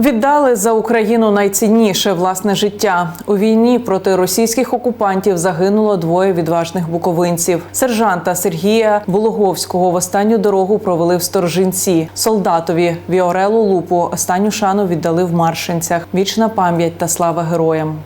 Віддали за Україну найцінніше власне життя у війні проти російських окупантів. Загинуло двоє відважних буковинців. Сержанта Сергія Вологовського. в останню дорогу провели в Сторжинці. Солдатові Віорелу Лупу останню шану віддали в Маршинцях. Вічна пам'ять та слава героям.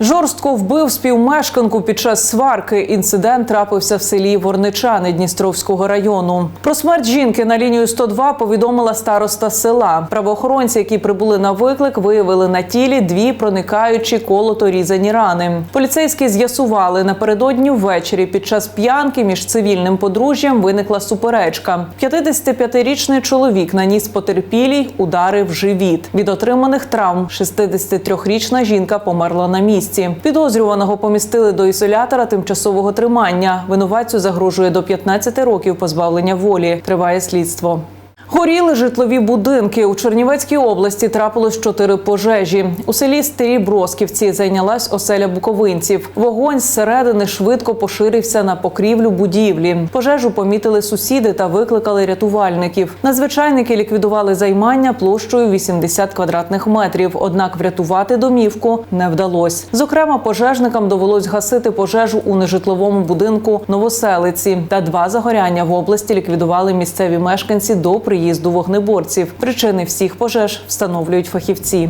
Жорстко вбив співмешканку під час сварки. Інцидент трапився в селі Ворничани Дністровського району. Про смерть жінки на лінію 102 повідомила староста села. Правоохоронці, які прибули на виклик, виявили на тілі дві проникаючі колото різані рани. Поліцейські з'ясували напередодні ввечері під час п'янки між цивільним подружжям виникла суперечка. 55-річний чоловік наніс потерпілій удари в живіт. Від отриманих травм 63-річна жінка померла на місці. Підозрюваного помістили до ізолятора тимчасового тримання. Винуватцю загрожує до 15 років позбавлення волі. Триває слідство. Горіли житлові будинки у Чернівецькій області. Трапилось чотири пожежі. У селі Старі Бросківці зайнялась оселя буковинців. Вогонь зсередини швидко поширився на покрівлю будівлі. Пожежу помітили сусіди та викликали рятувальників. Надзвичайники ліквідували займання площею 80 квадратних метрів. Однак врятувати домівку не вдалось. Зокрема, пожежникам довелось гасити пожежу у нежитловому будинку Новоселиці. Та два загоряння в області ліквідували місцеві мешканці до приїзду вогнеборців. Причини всіх пожеж встановлюють фахівці.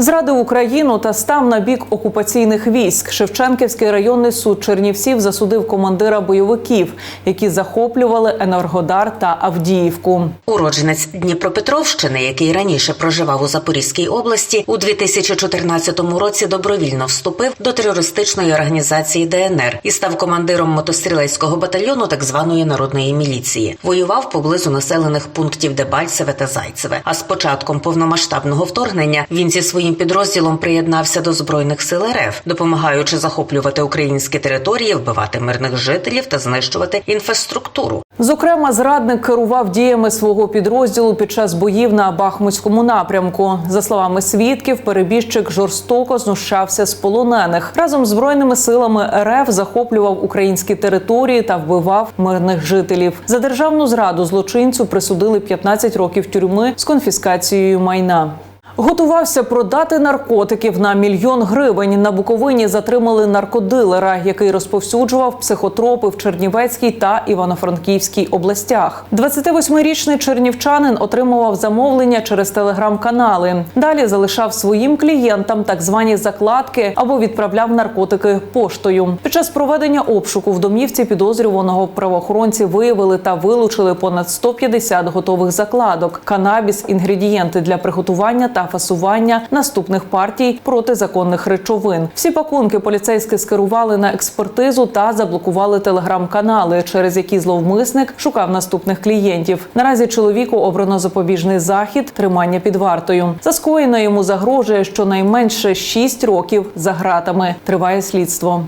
Зрадив Україну та став на бік окупаційних військ. Шевченківський районний суд Чернівців засудив командира бойовиків, які захоплювали Енергодар та Авдіївку. Уродженець Дніпропетровщини, який раніше проживав у Запорізькій області, у 2014 році добровільно вступив до терористичної організації ДНР і став командиром мотострілецького батальйону так званої народної міліції. Воював поблизу населених пунктів Дебальцеве та Зайцеве. А з початком повномасштабного вторгнення він зі своїм підрозділом приєднався до збройних сил РФ, допомагаючи захоплювати українські території, вбивати мирних жителів та знищувати інфраструктуру. Зокрема, зрадник керував діями свого підрозділу під час боїв на Бахмутському напрямку. За словами свідків, перебіжчик жорстоко знущався з полонених. Разом з збройними силами РФ захоплював українські території та вбивав мирних жителів. За державну зраду злочинцю присудили 15 років тюрми з конфіскацією майна. Готувався продати наркотиків на мільйон гривень. На Буковині затримали наркодилера, який розповсюджував психотропи в Чернівецькій та Івано-Франківській областях. 28-річний чернівчанин отримував замовлення через телеграм-канали. Далі залишав своїм клієнтам так звані закладки або відправляв наркотики поштою. Під час проведення обшуку в домівці підозрюваного правоохоронці виявили та вилучили понад 150 готових закладок, канабіс, інгредієнти для приготування та фасування наступних партій протизаконних речовин. Всі пакунки поліцейські скерували на експертизу та заблокували телеграм-канали, через які зловмисник шукав наступних клієнтів. Наразі чоловіку обрано запобіжний захід тримання під вартою. За скоєне йому загрожує щонайменше 6 років за гратами. Триває слідство.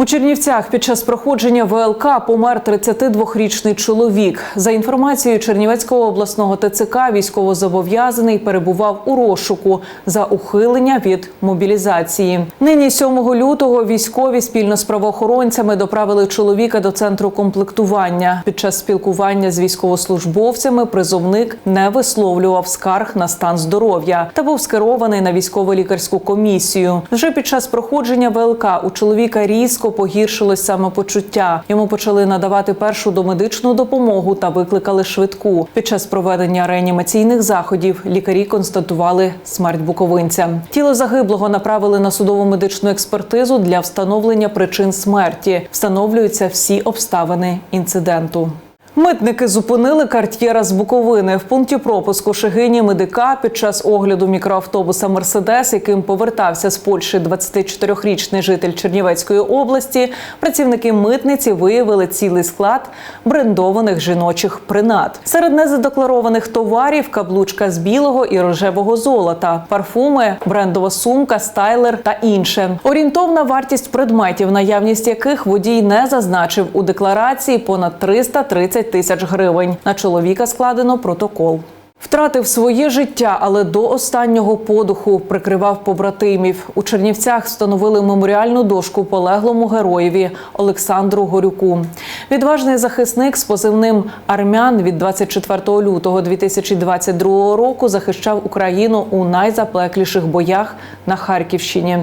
У Чернівцях під час проходження ВЛК помер 32-річний чоловік. За інформацією Чернівецького обласного ТЦК, військовозобов'язаний перебував у розшуку за ухилення від мобілізації. Нині 7 лютого військові спільно з правоохоронцями доправили чоловіка до центру комплектування. Під час спілкування з військовослужбовцями призовник не висловлював скарг на стан здоров'я та був скерований на військово-лікарську комісію. Вже під час проходження ВЛК у чоловіка різко погіршилось самопочуття. Йому почали надавати першу домедичну допомогу та викликали швидку. Під час проведення реанімаційних заходів лікарі констатували смерть буковинця. Тіло загиблого направили на судову медичну експертизу для встановлення причин смерті. Встановлюються всі обставини інциденту. Митники зупинили карт'єра з Буковини в пункті пропуску Шигині медика під час огляду мікроавтобуса Мерседес, яким повертався з Польщі 24-річний житель Чернівецької області. Працівники митниці виявили цілий склад брендованих жіночих принад. Серед незадекларованих товарів каблучка з білого і рожевого золота, парфуми, брендова сумка, стайлер та інше. Орієнтовна вартість предметів, наявність яких водій не зазначив у декларації понад 330 тисяч гривень. На чоловіка складено протокол. Втратив своє життя, але до останнього подуху прикривав побратимів. У Чернівцях встановили меморіальну дошку полеглому героєві Олександру Горюку. Відважний захисник з позивним армян від 24 лютого 2022 року захищав Україну у найзапекліших боях на Харківщині.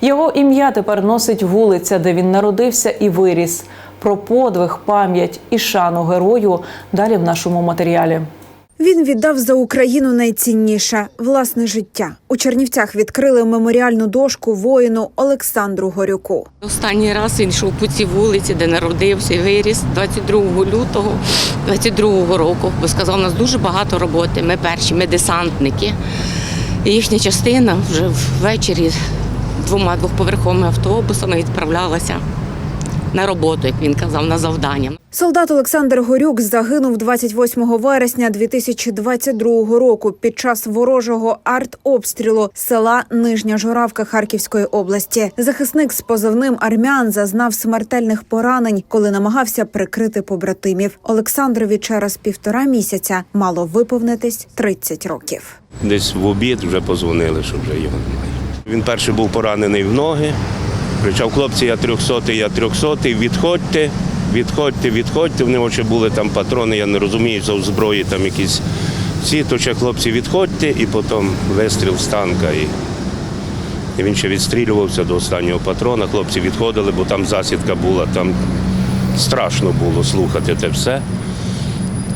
Його ім'я тепер носить вулиця, де він народився і виріс. Про подвиг, пам'ять і шану герою далі в нашому матеріалі. Він віддав за Україну найцінніше власне життя. У Чернівцях відкрили меморіальну дошку воїну Олександру Горюку. Останній раз він йшов по цій вулиці, де народився і виріс 22 лютого 22 року. Бо сказав, у нас дуже багато роботи. Ми перші, ми десантники. І їхня частина вже ввечері двома двохповерховими автобусами відправлялася на роботу, як він казав, на завдання. Солдат Олександр Горюк загинув 28 вересня 2022 року під час ворожого артобстрілу села Нижня Журавка Харківської області. Захисник з позивним армян зазнав смертельних поранень, коли намагався прикрити побратимів. Олександрові через півтора місяця мало виповнитись 30 років. Десь в обід вже позвонили, що вже його немає. Він перший був поранений в ноги. Кричав, хлопці, я 300, я 300, відходьте, відходьте, відходьте. В нього ще були там патрони, я не розумію, в зброї там якісь то ще хлопці відходьте, і потім вистріл з танка. І, і він ще відстрілювався до останнього патрона. Хлопці відходили, бо там засідка була, там страшно було слухати те все.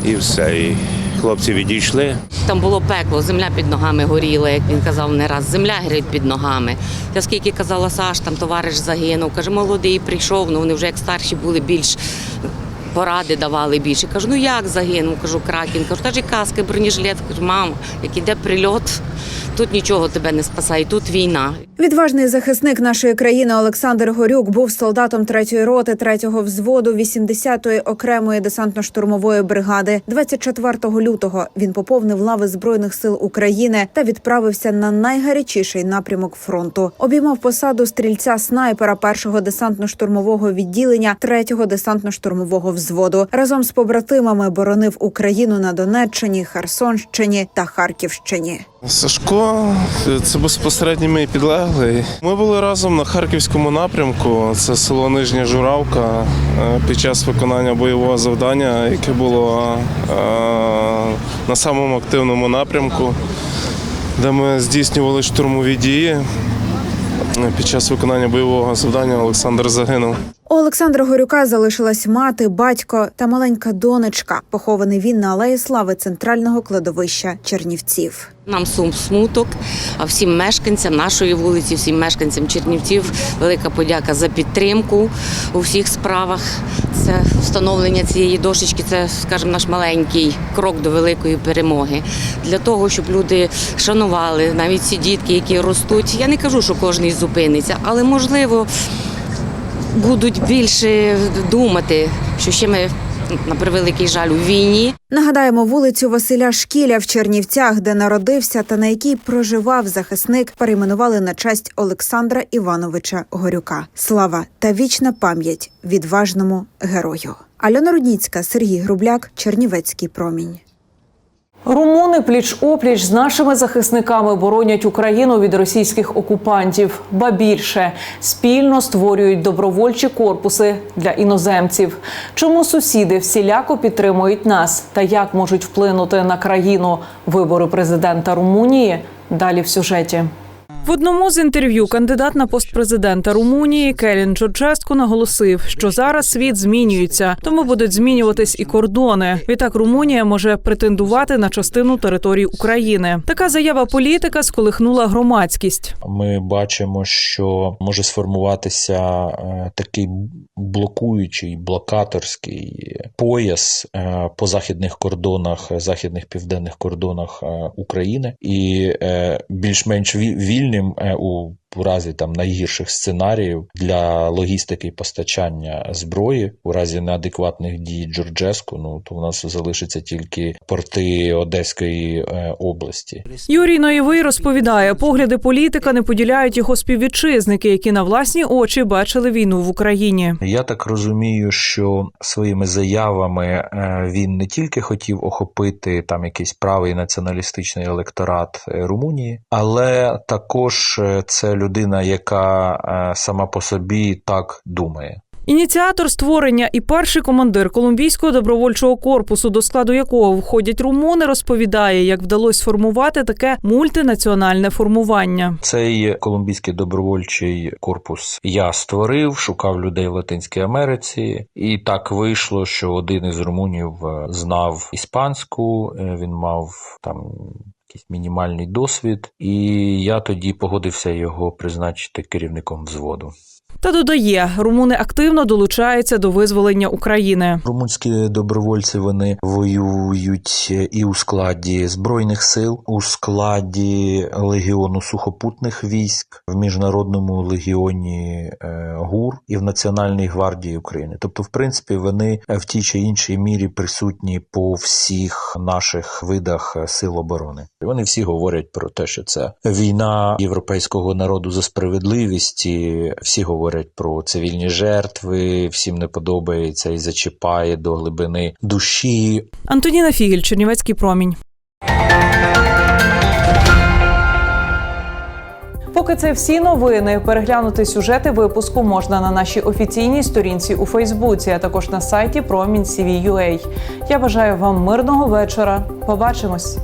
І все. І хлопці відійшли. Там було пекло, земля під ногами горіла, як він казав не раз. Земля горить під ногами. Я скільки казала Саш, там товариш загинув. Каже, молодий прийшов, ну вони вже як старші були більш. Поради давали більше. Кажу, ну як загинув? Кажу, Кракін. Кажу, та ж і каски, бронежилет. Кажу, мама, як іде прильот, тут нічого тебе не спасає, тут війна. Відважний захисник нашої країни Олександр Горюк був солдатом 3-ї роти 3-го взводу 80-ї окремої десантно-штурмової бригади. 24 лютого він поповнив лави збройних сил України та відправився на найгарячіший напрямок фронту. Обіймав посаду стрільця снайпера 1-го десантно-штурмового відділення 3-го десантно-штурмового взводу. Разом з побратимами боронив Україну на Донеччині, Херсонщині та Харківщині. Сашко, це безпосередньо мій підлеглий. Ми були разом на харківському напрямку. Це село Нижня Журавка е, під час виконання бойового завдання, яке було е, на самому активному напрямку, де ми здійснювали штурмові дії. Під час виконання бойового завдання Олександр загинув. У Олександра Горюка залишилась мати, батько та маленька донечка. Похований він на алеї слави центрального кладовища Чернівців. Нам сум смуток, а всім мешканцям нашої вулиці, всім мешканцям Чернівців велика подяка за підтримку у всіх справах. Це встановлення цієї дошечки, це, скажімо, наш маленький крок до великої перемоги. Для того, щоб люди шанували навіть ці дітки, які ростуть. Я не кажу, що кожен зупиниться, але можливо будуть більше думати, що ще ми на превеликий жаль у війні. Нагадаємо вулицю Василя Шкіля в Чернівцях, де народився та на якій проживав захисник, перейменували на честь Олександра Івановича Горюка. Слава та вічна пам'ять відважному герою. Альона Рудніцька, Сергій Грубляк, Чернівецький промінь. Румуни пліч опліч з нашими захисниками боронять Україну від російських окупантів. Ба більше спільно створюють добровольчі корпуси для іноземців. Чому сусіди всіляко підтримують нас та як можуть вплинути на країну вибори президента Румунії? Далі в сюжеті. В одному з інтерв'ю кандидат на пост президента Румунії Келін Чорческу наголосив, що зараз світ змінюється, тому будуть змінюватись і кордони. Відтак Румунія може претендувати на частину території України. Така заява політика сколихнула громадськість. Ми бачимо, що може сформуватися е, такий блокуючий блокаторський пояс е, по західних кордонах, західних південних кордонах е, України, і е, більш-менш ві- Eminem, é, o у разі там найгірших сценаріїв для логістики і постачання зброї у разі неадекватних дій Джорджеску, ну то в нас залишиться тільки порти Одеської е, області. Юрій Ноєвий розповідає, погляди політика не поділяють його співвітчизники, які на власні очі бачили війну в Україні. Я так розумію, що своїми заявами е, він не тільки хотів охопити там якийсь правий націоналістичний електорат е, Румунії, але також це людина, яка е, сама по собі так думає. Ініціатор створення і перший командир колумбійського добровольчого корпусу, до складу якого входять румуни, розповідає, як вдалося сформувати таке мультинаціональне формування. Цей колумбійський добровольчий корпус я створив, шукав людей в Латинській Америці, і так вийшло, що один із румунів е, знав іспанську, е, він мав там. Якийсь мінімальний досвід, і я тоді погодився його призначити керівником взводу. Та додає, румуни активно долучаються до визволення України. Румунські добровольці вони воюють і у складі збройних сил, у складі легіону сухопутних військ, в міжнародному легіоні е, ГУР і в Національній гвардії України. Тобто, в принципі, вони в тій чи іншій мірі присутні по всіх наших видах сил оборони. Вони всі говорять про те, що це війна європейського народу за справедливість. І всі говорять про цивільні жертви. Всім не подобається і зачіпає до глибини душі. Антоніна Фігель, Чернівецький промінь. Поки це всі новини. Переглянути сюжети випуску можна на нашій офіційній сторінці у Фейсбуці, а також на сайті Промінь Я бажаю вам мирного вечора. Побачимось.